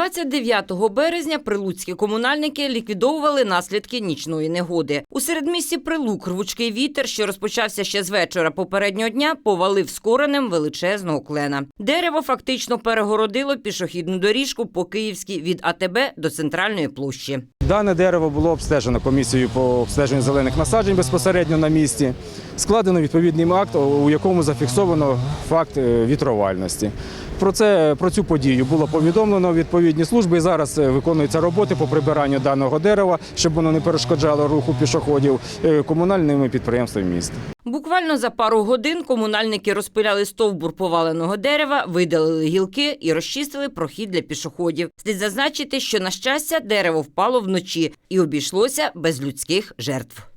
29 березня прилуцькі комунальники ліквідовували наслідки нічної негоди. У середмісті Прилук рвучкий вітер, що розпочався ще з вечора попереднього дня, повалив з коренем величезного клена. Дерево фактично перегородило пішохідну доріжку по Київській від АТБ до центральної площі. Дане дерево було обстежено комісією по обстеженню зелених насаджень безпосередньо на місці. Складено відповідний акт, у якому зафіксовано факт е, вітровальності. Про це про цю подію було повідомлено відповідні служби. І зараз е, виконуються роботи по прибиранню даного дерева, щоб воно не перешкоджало руху пішоходів е, комунальними підприємствами міста. Буквально за пару годин комунальники розпиляли стовбур поваленого дерева, видалили гілки і розчистили прохід для пішоходів. Слід зазначити, що на щастя дерево впало вночі і обійшлося без людських жертв.